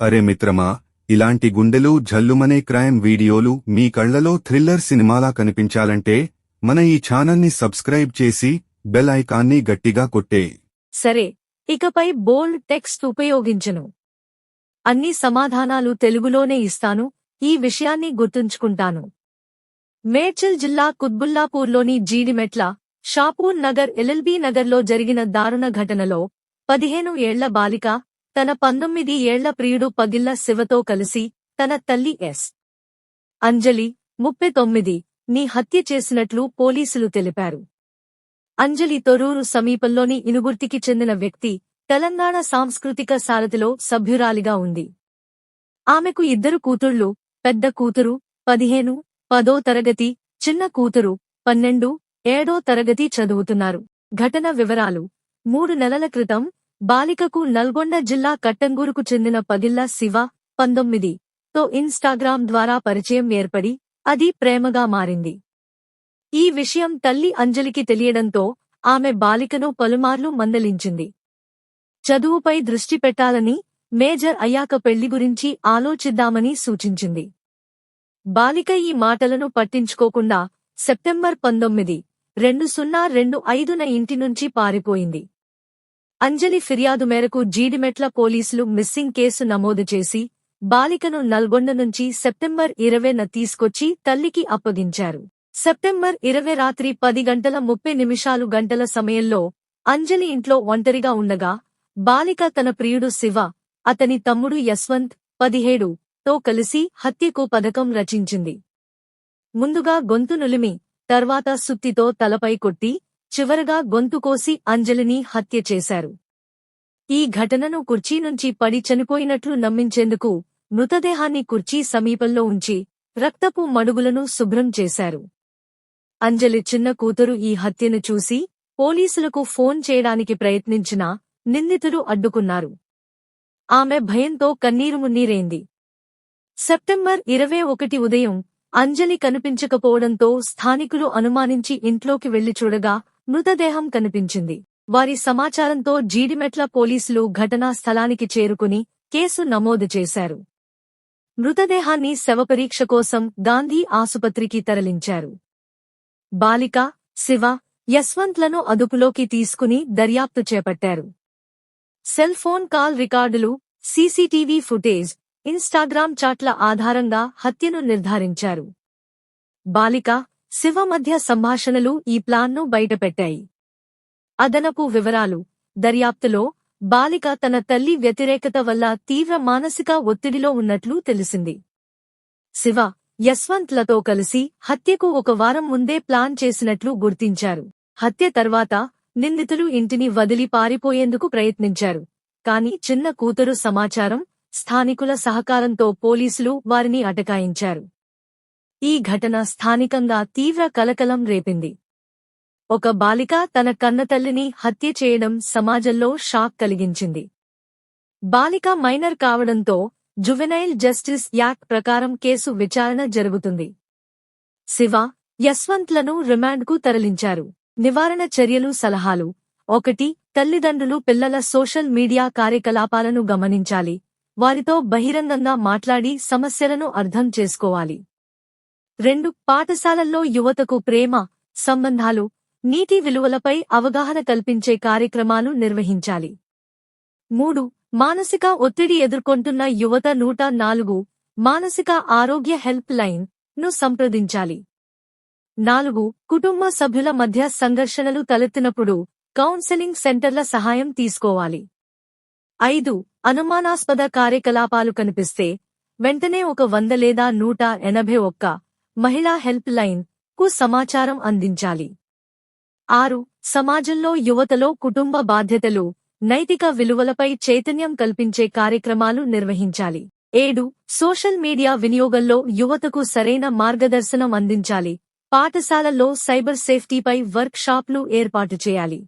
అరే మిత్రమా ఇలాంటి గుండెలు జల్లుమనే క్రైమ్ వీడియోలు మీ కళ్ళలో థ్రిల్లర్ సినిమాలా కనిపించాలంటే మన ఈ ఛానల్ని సబ్స్క్రైబ్ చేసి బెల్ ఐకాన్ని గట్టిగా కొట్టే. సరే ఇకపై బోల్డ్ టెక్స్ట్ ఉపయోగించను. అన్ని సమాధానాలు తెలుగులోనే ఇస్తాను ఈ విషయాన్ని గుర్తుంచుకుంటాను. మేడ్చల్ జిల్లా కుత్బుల్లాపూర్లోని జీడిమెట్ల షాపూర్ నగర్ ఎల్ఎల్బీ నగర్లో జరిగిన దారుణ ఘటనలో పదిహేను ఏళ్ళ బాలిక తన పంతొమ్మిది ఏళ్ళ ప్రియుడు పగిళ్ళ శివతో కలిసి తన తల్లి ఎస్. అంజలి ముప్పై తొమ్మిది ని హత్య చేసినట్లు పోలీసులు తెలిపారు. అంజలి తొరూరు సమీపంలోని ఇనుగుర్తికి చెందిన వ్యక్తి తెలంగాణ సాంస్కృతిక సారథిలో సభ్యురాలిగా ఉంది. ఆమెకు ఇద్దరు కూతుళ్ళు పెద్ద కూతురు పదిహేను పదో తరగతి చిన్న కూతురు పన్నెండు ఏడో తరగతి చదువుతున్నారు. ఘటన వివరాలు. మూడు నెలల క్రితం బాలికకు నల్గొండ జిల్లా కట్టంగూరుకు చెందిన పగిళ్ళ శివ పంతొమ్మిది. తో ఇన్స్టాగ్రామ్ ద్వారా పరిచయం ఏర్పడి అది ప్రేమగా మారింది. ఈ విషయం తల్లి అంజలికి తెలియడంతో ఆమె బాలికను పలుమార్లు మందలించింది. చదువుపై దృష్టి పెట్టాలని మేజర్ అయ్యాక పెళ్ళి గురించి ఆలోచిద్దామని సూచించింది. బాలిక ఈ మాటలను పట్టించుకోకుండా సెప్టెంబర్ పంతొమ్మిది రెండు సున్నా రెండు ఐదున ఇంటి నుంచి పారిపోయింది. అంజలి ఫిర్యాదు మేరకు జీడిమెట్ల పోలీసులు మిస్సింగ్ కేసు నమోదు చేసి బాలికను నల్గొండ నుంచి సెప్టెంబర్ ఇరవైన తీసుకొచ్చి తల్లికి అప్పగించారు. సెప్టెంబర్ ఇరవై రాత్రి పది గంటల ముప్పై నిమిషాలు గంటల సమయంలో అంజలి ఇంట్లో ఒంటరిగా ఉండగా బాలిక తన ప్రియుడు శివ అతని తమ్ముడు యశ్వంత్ పదిహేడు తో కలిసి హత్యకు పథకం రచించింది. ముందుగా గొంతు నులిమి తర్వాత సుత్తితో తలపై కొట్టి చివరగా గొంతు కోసి అంజలిని హత్య చేశారు. ఈ ఘటనను కుర్చీ నుంచి పడి చనిపోయినట్లు నమ్మించేందుకు మృతదేహాన్ని కుర్చీ సమీపంలో ఉంచి రక్తపు మడుగులను శుభ్రం చేశారు. అంజలి చిన్న కూతురు ఈ హత్యను చూసి పోలీసులకు ఫోన్ చేయడానికి ప్రయత్నించినా నిందితులు అడ్డుకున్నారు. ఆమె భయంతో కన్నీరు మున్నీరైంది. సెప్టెంబర్ ఇరవై ఒకటి ఉదయం అంజలి కనిపించకపోవడంతో స్థానికులు అనుమానించి ఇంట్లోకి వెళ్ళి చూడగా మృతదేహం కనిపించింది. వారి సమాచారంతో జీడిమెట్ల పోలీసులు ఘటనా స్థలానికి చేరుకుని కేసు నమోదు చేశారు. మృతదేహాన్ని శవపరీక్ష కోసం గాంధీ ఆసుపత్రికి తరలించారు. బాలిక శివ యశ్వంత్లను అదుపులోకి తీసుకుని దర్యాప్తు చేపట్టారు. సెల్ ఫోన్ కాల్ రికార్డులు సీసీటీవీ ఫుటేజ్ ఇన్స్టాగ్రామ్ చాట్ల ఆధారంగా హత్యను నిర్ధారించారు. బాలిక శివ మధ్య సంభాషణలు ఈ ప్లాన్ను బయటపెట్టాయి. అదనపు వివరాలు. దర్యాప్తులో బాలిక తన తల్లి వ్యతిరేకత వల్ల తీవ్ర మానసిక ఒత్తిడిలో ఉన్నట్లు తెలిసింది. శివ యశ్వంత్లతో కలిసి హత్యకు ఒక వారం ముందే ప్లాన్ చేసినట్లు గుర్తించారు. హత్య తర్వాత నిందితులు ఇంటిని వదిలి పారిపోయేందుకు ప్రయత్నించారు. కాని చిన్న కూతురు సమాచారం స్థానికుల సహకారంతో పోలీసులు వారిని అటకాయించారు. ఈ ఘటన స్థానికంగా తీవ్ర కలకలం రేపింది. ఒక బాలిక తన కన్నతల్లిని హత్య చేయడం సమాజంలో షాక్ కలిగించింది. బాలిక మైనర్ కావడంతో జువెనైల్ జస్టిస్ యాక్ట్ ప్రకారం కేసు విచారణ జరుగుతుంది. శివ యశ్వంత్లను రిమాండ్కు తరలించారు. నివారణ చర్యలు సలహాలు. ఒకటి తల్లిదండ్రులు పిల్లల సోషల్ మీడియా కార్యకలాపాలను గమనించాలి. వారితో బహిరంగంగా మాట్లాడి సమస్యలను అర్థం చేసుకోవాలి. రెండు పాఠశాలల్లో యువతకు ప్రేమ సంబంధాలు నీతి విలువలపై అవగాహన కల్పించే కార్యక్రమాలు నిర్వహించాలి. మూడు మానసిక ఒత్తిడి ఎదుర్కొంటున్న యువత నూట నాలుగు మానసిక ఆరోగ్య హెల్ప్ లైన్ను సంప్రదించాలి. నాలుగు కుటుంబ సభ్యుల మధ్య సంఘర్షణలు తలెత్తినప్పుడు కౌన్సెలింగ్ సెంటర్ల సహాయం తీసుకోవాలి. ఐదు అనుమానాస్పద కార్యకలాపాలు కనిపిస్తే వెంటనే ఒక వంద లేదా నూట ఎనభై ఒక్క మహిళా హెల్ప్ లైన్కు సమాచారం అందించాలి. ఆరు సమాజంలో యువతలో కుటుంబ బాధ్యతలు నైతిక విలువలపై చైతన్యం కల్పించే కార్యక్రమాలు నిర్వహించాలి. ఏడు సోషల్ మీడియా వినియోగంలో యువతకు సరైన మార్గదర్శనం అందించాలి. పాఠశాలల్లో సైబర్ సేఫ్టీపై వర్క్ షాప్లు ఏర్పాటు చేయాలి.